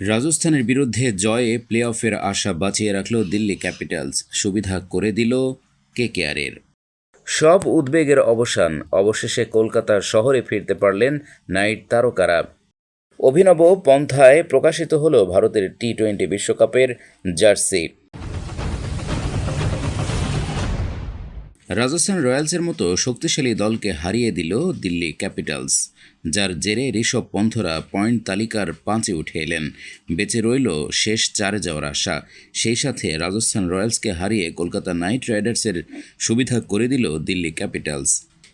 রাজস্থানের বিরুদ্ধে জয়ে প্লে অফের আশা বাঁচিয়ে রাখল দিল্লি ক্যাপিটালস। সুবিধা করে দিল কেকেআরের। সব উদ্বেগের অবসান, অবশেষে কলকাতার শহরে ফিরতে পারলেন নাইট তারকারা। অভিনব পন্থায় প্রকাশিত হল ভারতের টি টোয়েন্টি বিশ্বকাপের জার্সি। রাজস্থান রয়্যালসের মতো শক্তিশালী দলকে হারিয়ে দিল দিল্লি ক্যাপিটালস। যার জেরে ঋষভ পন্থরা পয়েন্ট তালিকার পাঁচে উঠে এলেন। বেঁচে রইল শেষ চারে যাওয়ার আশা। সেই সাথে রাজস্থান রয়্যালসকে হারিয়ে কলকাতা নাইট রাইডার্সের সুবিধা করে দিল দিল্লি ক্যাপিটালস।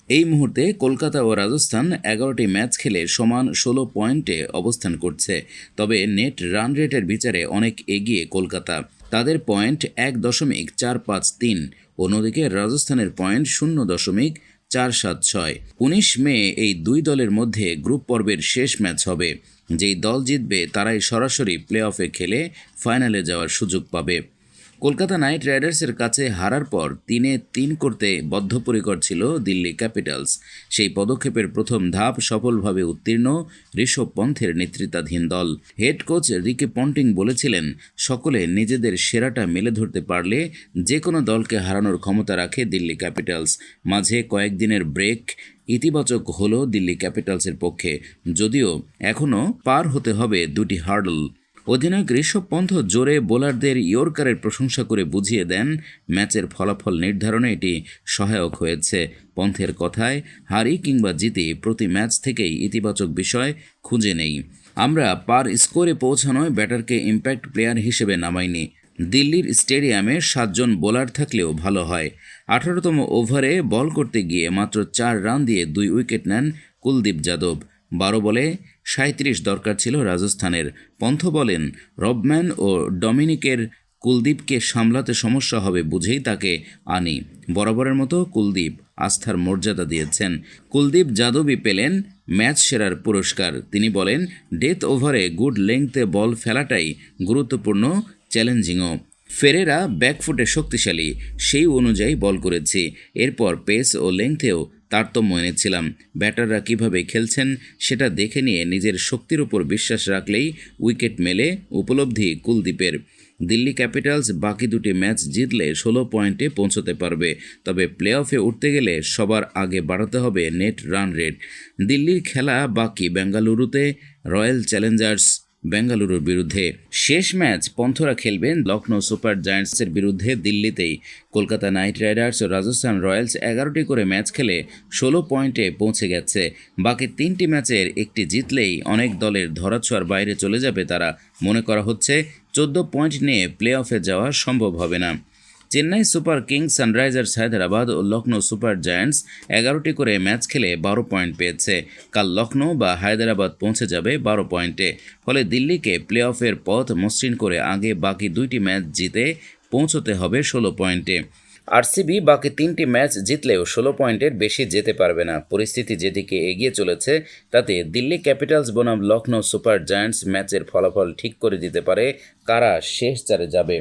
এই মুহূর্তে কলকাতা ও রাজস্থান এগারোটি ম্যাচ খেলে সমান ষোলো পয়েন্টে অবস্থান করছে। তবে নেট রান রেটের বিচারে অনেক এগিয়ে কলকাতা। তাদের পয়েন্ট এক দশমিক চার পাঁচ তিন। অন্যদিকে রাজস্থানের পয়েন্ট শূন্য দশমিক চার সাত ছয়। উনিশ মে এই দুই দলের মধ্যে গ্রুপ পর্বের শেষ ম্যাচ হবে। যেই দল জিতবে, তারাই সরাসরি প্লে অফে খেলে ফাইনালে যাওয়ার সুযোগ পাবে। কলকাতা নাইট রাইডার্সের কাছে হারার পর তিনে তিন করতে বদ্ধপরিকর ছিল দিল্লি ক্যাপিটালস। সেই পদক্ষেপের প্রথম ধাপ সফলভাবে উত্তীর্ণ ঋষভ পন্থের নেতৃত্বাধীন দল। হেড কোচ রিকে পন্টিং বলেছিলেন, সকলে নিজেদের সেরাটা মেলে ধরতে পারলে যে কোনো দলকে হারানোর ক্ষমতা রাখে দিল্লি ক্যাপিটালস। মাঝে কয়েকদিনের ব্রেক ইতিবাচক হলো দিল্লি ক্যাপিটালসের পক্ষে। যদিও এখনও পার হতে হবে দুটি হার্ডল। অধিনায়ক ঋষভ পন্থ জোরে বোলারদের ইয়র্কারের প্রশংসা করে বুঝিয়ে দেন, ম্যাচের ফলাফল নির্ধারণে এটি সহায়ক হয়েছে। পন্থের কথায়, হারি কিংবা জিতে প্রতি ম্যাচ থেকেই ইতিবাচক বিষয় খুঁজে নেই। আমরা পার স্কোরে পৌঁছানোয় ব্যাটারকে ইম্প্যাক্ট প্লেয়ার হিসেবে নামাইনি। দিল্লির স্টেডিয়ামে সাতজন বোলার থাকলেও ভালো হয়। আঠারোতম ওভারে বল করতে গিয়ে মাত্র চার রান দিয়ে দুই উইকেট নেন কুলদীপ যাদব। বারো বলে সাঁত্রিশ দরকার ছিল রাজস্থানের। পন্থ বলেন, রবম্যান ও ডমিনিকের কুলদীপকে সামলাতে সমস্যা হবে বুঝেই তাকে আনি। বরাবরের মতো কুলদীপ আস্থার মর্যাদা দিয়েছেন। কুলদীপ যাদবই পেলেন ম্যাচ সেরার পুরস্কার। তিনি বলেন, ডেথ ওভারে গুড লেংথে বল ফেলাটাই গুরুত্বপূর্ণ চ্যালেঞ্জিংও। ফেরেরা ব্যাকফুটে শক্তিশালী, সেই অনুযায়ী বল করেছি। এরপর পেস ও লেংথেও তারতম্য এনেছিলাম। ব্যাটাররা কীভাবে খেলছেন সেটা দেখে নিয়ে নিজের শক্তির উপর বিশ্বাস রাখলেই উইকেট মেলে উপলব্ধি কুলদীপের। দিল্লি ক্যাপিটালস বাকি দুটি ম্যাচ জিতলে ষোলো পয়েন্টে পৌঁছতে পারবে, তবে প্লে অফে উঠতে গেলে সবার আগে বাড়াতে হবে নেট রান রেট। দিল্লির খেলা বাকি বেঙ্গালুরুতে, রয়্যাল চ্যালেঞ্জার্স বেঙ্গালুরুর বিরুদ্ধে শেষ ম্যাচ পন্থরা খেলবেন লখনৌ সুপার জায়ান্টসের বিরুদ্ধে দিল্লিতেই। কলকাতা নাইট রাইডার্স ও রাজস্থান রয়্যালস এগারোটি করে ম্যাচ খেলে ষোলো পয়েন্টে পৌঁছে গেছে। বাকি তিনটি ম্যাচের একটি জিতলেই অনেক দলের ধরাছোঁয়ার বাইরে চলে যাবে তারা। মনে করা হচ্ছে, চোদ্দ পয়েন্ট নিয়ে প্লে অফে যাওয়া সম্ভব হবে না। Chennai super kings sunrisers Hyderabad ও লখনৌ সুপার জায়ান্টস এগারোটি করে ম্যাচ খেলে বারো পয়েন্ট পেয়েছে। কাল লখনৌ বা হায়দ্রাবাদ পৌঁছে যাবে বারো পয়েন্টে। ফলে দিল্লিকে প্লে অফের পথ মসৃণ করে আগে বাকি দুইটি ম্যাচ জিতে পৌঁছতে হবে ষোলো পয়েন্টে। আরসিবি বাকি তিনটি ম্যাচ জিতলেও ষোলো পয়েন্টের বেশি যেতে পারবে না। পরিস্থিতি যেদিকে এগিয়ে চলেছে, তাতে দিল্লি ক্যাপিটালস বনাম লখনৌ সুপার জায়ান্টস ম্যাচের ফলাফল ঠিক করে দিতে পারে কারা শেষ চারে যাবে।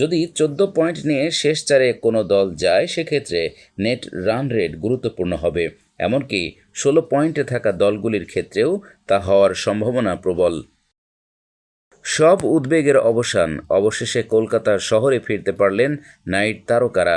যদি চোদ্দ পয়েন্ট নিয়ে শেষ চারে কোনো দল যায়, সেক্ষেত্রে নেট রান রেট গুরুত্বপূর্ণ হবে। এমনকি ষোলো পয়েন্টে থাকা দলগুলির ক্ষেত্রেও তা হওয়ার সম্ভাবনা প্রবল। সব উদ্বেগের অবসান, অবশেষে কলকাতার শহরে ফিরতে পারলেন নাইট তারকারা।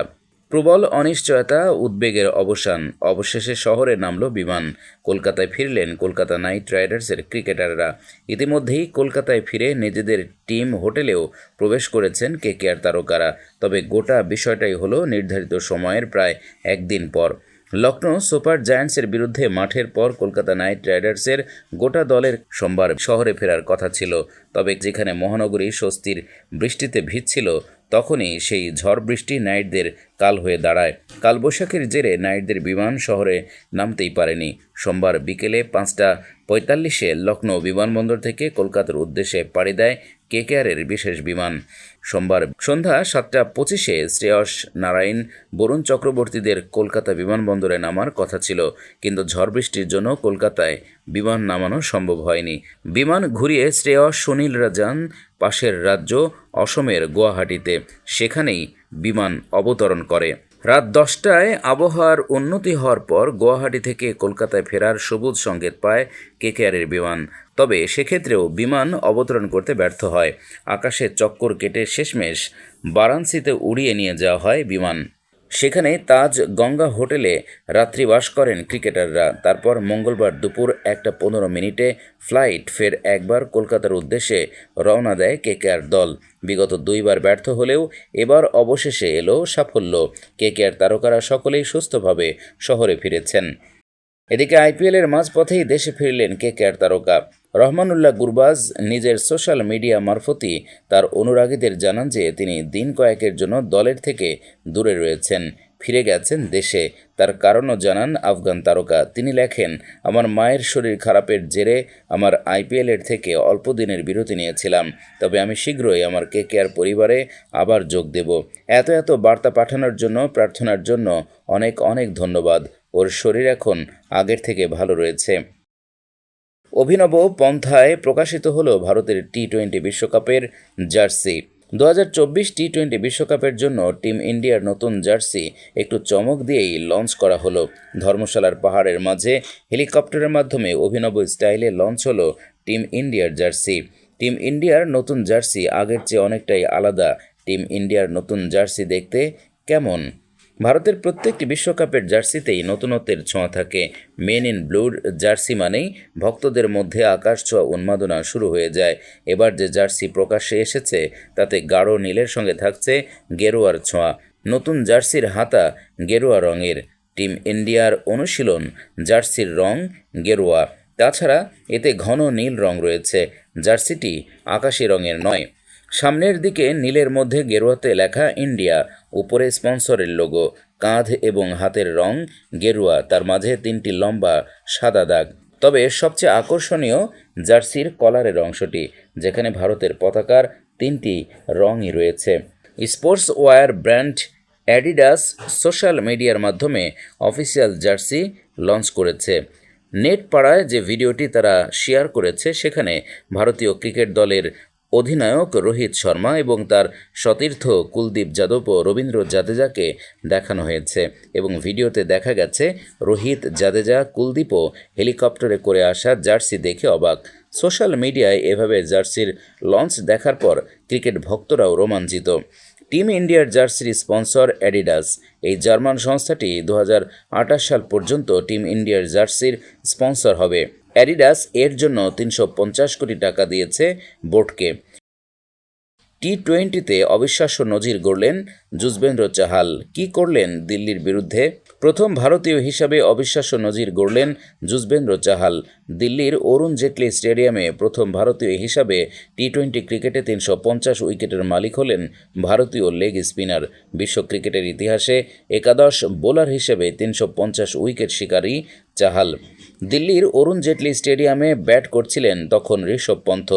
প্রবল অনিশ্চয়তা, উদ্বেগের অবসান। অবশেষে শহরে নামল বিমান। কলকাতায় ফিরলেন কলকাতা নাইট রাইডার্সের ক্রিকেটাররা। ইতিমধ্যেই কলকাতায় ফিরে নিজেদের টিম হোটেলেও প্রবেশ করেছেন কেকেআর তারকারা। তবে গোটা বিষয়টাই হলো নির্ধারিত সময়ের প্রায় একদিন পর। লখনৌ সুপার জায়ান্টসের বিরুদ্ধে মাঠের পর কলকাতা নাইট রাইডার্সের গোটা দলের সোমবার শহরে ফেরার কথা ছিল। তবে যেখানে মহানগরী স্বস্তির বৃষ্টিতে ভিজছিল তখনই সেই ঝড় বৃষ্টি নাইটদের কাল হয়ে দাঁড়ায়। কালবৈশাখীর জেরে নাইটদের বিমান শহরে নামতেই পারেনি। সোমবার বিকেলে পাঁচটা পঁয়তাল্লিশে লখনৌ বিমানবন্দর থেকে কলকাতার উদ্দেশ্যে পাড়ি দেয় কেকেআরের বিশেষ বিমান। সোমবার সন্ধ্যা সাতটা পঁচিশে শ্রেয়স নারায়ণ, বরুণ চক্রবর্তীদের কলকাতা বিমানবন্দরে নামার কথা ছিল, কিন্তু ঝড় বৃষ্টির জন্য কলকাতায় বিমান নামানো সম্ভব হয়নি। বিমান ঘুরিয়ে শ্রেয়স সুনীলরা যান পাশের রাজ্য অসমের গুয়াহাটিতে, সেখানেই বিমান অবতরণ করে। রাত দশটায় আবহাওয়ার উন্নতি হওয়ার পর গুয়াহাটি থেকে কলকাতায় ফেরার সবুজ সংকেত পায় কেকেআরের বিমান। তবে সেক্ষেত্রেও বিমান অবতরণ করতে ব্যর্থ হয়। আকাশে চক্কর কেটে শেষমেশ বারাণসীতে উড়িয়ে নিয়ে যাওয়া হয় বিমান। সেখানে তাজ গঙ্গা হোটেলে রাত্রিবাস করেন ক্রিকেটাররা। তারপর মঙ্গলবার দুপুর একটা পনেরো মিনিটে ফ্লাইট ফের একবার কলকাতার উদ্দেশ্যে রওনা দেয় কেকেআর দল। বিগত দুইবার ব্যর্থ হলেও এবার অবশেষে এলো সাফল্য। কেকেআর তারকারা সকলেই সুস্থভাবে শহরে ফিরেছেন। এদিকে আইপিএলের মাঝপথেই দেশে ফিরলেন কেকেআর তারকা। রহমানুল্লাহ গুরবাজ নিজের সোশ্যাল মিডিয়া মারফতই তার অনুরাগীদের জানান যে তিনি দিন কয়েকের জন্য দলের থেকে দূরে রয়েছেন, ফিরে গেছেন দেশে। তার কারণও জানান আফগান তারকা। তিনি লেখেন, আমার মায়ের শরীর খারাপের জেরে আমার আইপিএলের থেকে অল্প দিনের বিরতি নিয়েছিলাম। তবে আমি শীঘ্রই আমার কেকেআর পরিবারে আবার যোগ দেব। এত এত বার্তা পাঠানোর জন্য, প্রার্থনার জন্য অনেক অনেক ধন্যবাদ। ওর শরীর এখন আগের থেকে ভালো রয়েছে। অভিনব পন্থায় প্রকাশিত হল ভারতের টি টোয়েন্টি বিশ্বকাপের জার্সি। দু হাজার চব্বিশ টি টোয়েন্টি বিশ্বকাপের জন্য টিম ইন্ডিয়ার নতুন জার্সি একটু চমক দিয়েই লঞ্চ করা হলো। ধর্মশালার পাহাড়ের মাঝে হেলিকপ্টারের মাধ্যমে অভিনব স্টাইলে লঞ্চ হলো টিম ইন্ডিয়ার জার্সি। টিম ইন্ডিয়ার নতুন জার্সি আগের চেয়ে অনেকটাই আলাদা। টিম ইন্ডিয়ার নতুন জার্সি দেখতে কেমন? ভারতের প্রত্যেকটি বিশ্বকাপের জার্সিতেই নতুনত্বের ছোঁয়া থাকে। মেন ইন ব্লুর জার্সি মানেই ভক্তদের মধ্যে আকাশ ছোঁয়া উন্মাদনা শুরু হয়ে যায়। এবার যে জার্সি প্রকাশ্যে এসেছে, তাতে গাঢ় নীলের সঙ্গে থাকছে গেরুয়ার ছোঁয়া। নতুন জার্সির হাতা গেরুয়া রঙের। টিম ইন্ডিয়ার অনুশীলন জার্সির রং গেরুয়া। তাছাড়া এতে ঘন নীল রং রয়েছে। জার্সিটি আকাশি রঙের নয়। সামনের দিকে নীলের মধ্যে গেরুয়াতে লেখা ইন্ডিয়া। উপরে স্পন্সরের লোগো, কাঁধ এবং হাতের রং, গেরুয়া, তার মাঝে তিনটি লম্বা, সাদা দাগ। তবে সবচেয়ে আকর্ষণীয় জার্সির কলারের অংশটি, যেখানে ভারতের পতাকার তিনটি রঙই রয়েছে। Sports wear brand Adidas social মিডিয়ার মাধ্যমে অফিসিয়াল জার্সি লঞ্চ করেছে। নেট পাড়ায় যে ভিডিওটি তারা শেয়ার করেছে, সেখানে ভারতীয় ক্রিকেট দলের অধিনায়ক রোহিত শর্মা এবং তার সতীর্থ কুলদীপ যাদব ও রবীন্দ্র জাদেজাকে দেখানো হয়েছে এবং ভিডিওতে দেখা গেছে, রোহিত জাদেজা কুলদীপও হেলিকপ্টারে করে আসা জার্সি দেখে অবাক। সোশ্যাল মিডিয়ায় এভাবে জার্সির লঞ্চ দেখার পর ক্রিকেট ভক্তরাও রোমাঞ্চিত। টিম ইন্ডিয়ার জার্সির স্পন্সর অ্যাডিডাস। এই জার্মান সংস্থাটি দু হাজার আঠাশ সাল পর্যন্ত টিম ইন্ডিয়ার জার্সির স্পন্সর হবে। অ্যাডিডাস এর জন্য তিনশো পঞ্চাশ কোটি টাকা দিয়েছে বোর্ডকে টি টোয়েন্টিতে অবিশ্বাস্য নজির গড়লেন যুজবেন্দ্র চাহাল। কি করলেন দিল্লির বিরুদ্ধে? প্রথম ভারতীয় হিসাবে অবিশ্বাস্য নজির গড়লেন যুজবেন্দ্র চাহাল। দিল্লির অরুণ জেটলি স্টেডিয়ামে প্রথম ভারতীয় হিসাবে টি টোয়েন্টি ক্রিকেটে তিনশো পঞ্চাশ উইকেটের মালিক হলেন ভারতীয় লেগ স্পিনার। বিশ্ব ক্রিকেটের ইতিহাসে একাদশ বোলার হিসেবে তিনশো পঞ্চাশ উইকেট শিকারী চাহাল। দিল্লির অরুণ জেটলি স্টেডিয়ামে ব্যাট করছিলেন তখন ঋষভ পন্থ।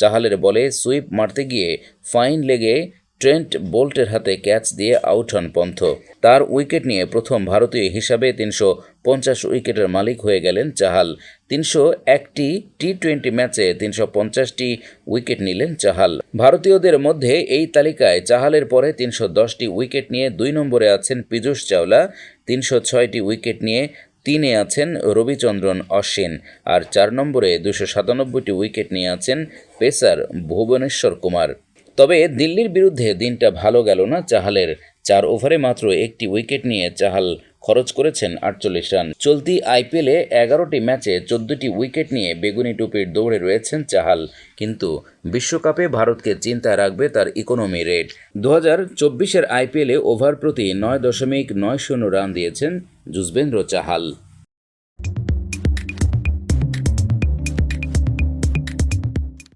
চাহালের বলে সুইপ মারতে গিয়ে ফাইন লেগে ট্রেন্ট বোল্টের হাতে ক্যাচ দিয়ে আউট হন পন্থ। তার উইকেট নিয়ে প্রথম ভারতীয় হিসাবে তিনশো পঞ্চাশ উইকেটের মালিক হয়ে গেলেন চাহাল। তিনশো একটি টি টোয়েন্টি ম্যাচে তিনশো পঞ্চাশটি উইকেট নিলেন চাহাল। ভারতীয়দের মধ্যে এই তালিকায় চাহালের পরে তিনশো দশটি উইকেট নিয়ে দুই নম্বরে আছেন পীযূষ চাওলা, তিনশো ছয়টি উইকেট নিয়ে তিনে আছেন রবিচন্দ্রন অশ্বিন আর চার নম্বরে দুশো সাতানব্বইটি উইকেট নিয়ে আছেন পেসার ভুবনেশ্বর কুমার। তবে দিল্লির বিরুদ্ধে দিনটা ভালো গেল না চাহালের। চার ওভারে মাত্র একটি উইকেট নিয়ে চাহাল খরচ করেছেন আটচল্লিশ রান। চলতি আইপিএলে এগারোটি ম্যাচে চোদ্দটি উইকেট নিয়ে বেগুনি টুপির দৌড়ে রয়েছেন চাহাল। কিন্তু বিশ্বকাপে ভারতকে চিন্তায় রাখবে তার ইকোনমি রেট দু হাজার চব্বিশের আইপিএলে ওভার প্রতি নয় দশমিক নয় শূন্য রান দিয়েছেন যুজবেন্দ্র চাহাল।